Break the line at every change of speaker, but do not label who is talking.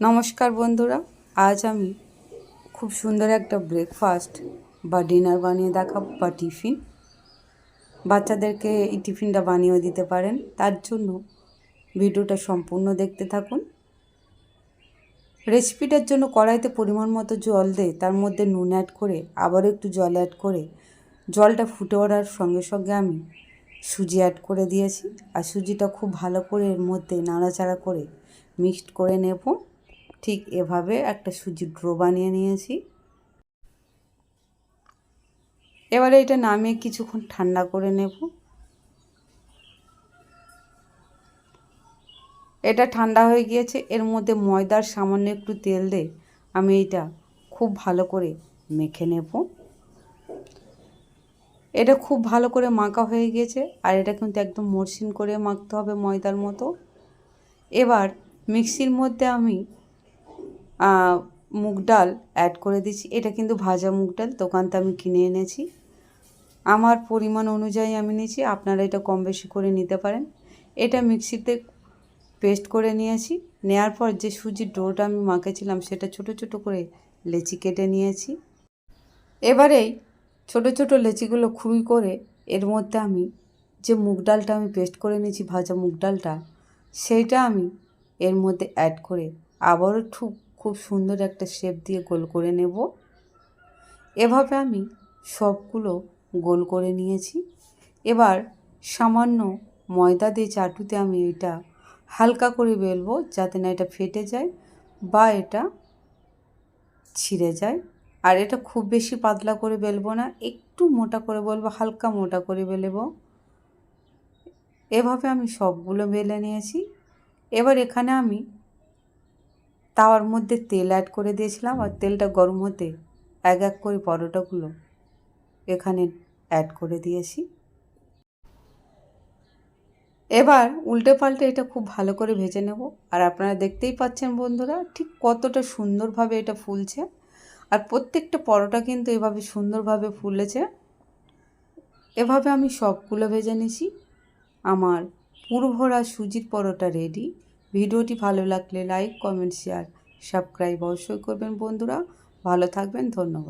নমস্কার বন্ধুরা, আজ আমি খুব সুন্দর একটা ব্রেকফাস্ট বা ডিনার বানিয়ে দেখাবো বা টিফিন বাচ্চাদেরকে এই টিফিনটা বানিয়েও দিতে পারেন। তার জন্য ভিডিওটা সম্পূর্ণ দেখতে থাকুন। রেসিপিটার জন্য কড়াইতে পরিমাণ মতো জল দিয়ে তার মধ্যে নুন অ্যাড করে আবারও একটু জল অ্যাড করে জলটা ফুটে ওঠার সঙ্গে সঙ্গে আমি সুজি অ্যাড করে দিয়েছি। আর সুজিটা খুব ভালো করে এর মধ্যে নাড়াচাড়া করে মিক্সড করে নেব। ঠিক এভাবে একটা সুজির ড্রো বানিয়ে নিয়েছি। এবারে এটা নামিয়ে কিছুক্ষণ ঠান্ডা করে নেব। এটা ঠান্ডা হয়ে গিয়েছে, এর মধ্যে ময়দার সামান্য একটু তেল দিয়ে আমি এটা খুব ভালো করে মেখে নেব। এটা খুব ভালো করে মাখা হয়ে গিয়েছে, আর এটা কিন্তু একদম মসৃণ করে মাখতে হবে ময়দার মতো। এবার মিক্সির মধ্যে আমি মুগ ডাল অ্যাড করে দিচ্ছি এটা কিন্তু ভাজা মুগ ডাল দোকানতে আমি কিনে এনেছি। আমার পরিমাণ অনুযায়ী আমি নিয়েছি, আপনারা এটা কম বেশি করে নিতে পারেন। এটা মিক্সিতে পেস্ট করে নিয়েছি। নেয়ার পর যে সুজির ডোটা আমি মাখেছিলাম, সেটা ছোট ছোট করে লেচি কেটে নিয়েছি। এবারেই ছোট ছোট লেচিগুলো খুবই করে, এর মধ্যে আমি যে মুগ ডালটা আমি পেস্ট করে নিয়েছি, ভাজা মুগ ডালটা সেইটা আমি এর মধ্যে অ্যাড করে আবারও খুব খুব সুন্দর একটা শেপ দিয়ে গোল করে নেব। এভাবে আমি সবগুলো গোল করে নিয়েছি। এবার সামান্য ময়দা দিয়ে চাটুতে আমি এটা হালকা করে বেলবো যাতে না এটা ফেটে যায় বা এটা ছিঁড়ে যায়। আর এটা খুব বেশি পাতলা করে বেলবো না, একটু মোটা করে বলব, হালকা মোটা করে বেলেব। এভাবে আমি সবগুলো বেলে নিয়েছি। এবার এখানে আমি তাওয়ার মধ্যে তেল অ্যাড করে দিয়েছিলাম আর তেলটা গরম হতে এক এক করে পরোটাগুলো এখানে অ্যাড করে দিয়েছি। এবার উল্টে পাল্টে এটা খুব ভালো করে ভেজে নেব। আর আপনারা দেখতেই পাচ্ছেন বন্ধুরা, ঠিক কতটা সুন্দরভাবে এটা ফুলছে। আর প্রত্যেকটা পরোটা কিন্তু এভাবে সুন্দরভাবে ফুলেছে। এভাবে আমি সবগুলো ভেজে নিছি আমার পুরভরা সুজির পরোটা রেডি ভিডিওটি ভালো লাগলে লাইক কমেন্ট শেয়ার সাবস্ক্রাইব অবশ্যই করবেন বন্ধুরা। ভালো থাকবেন ধন্যবাদ।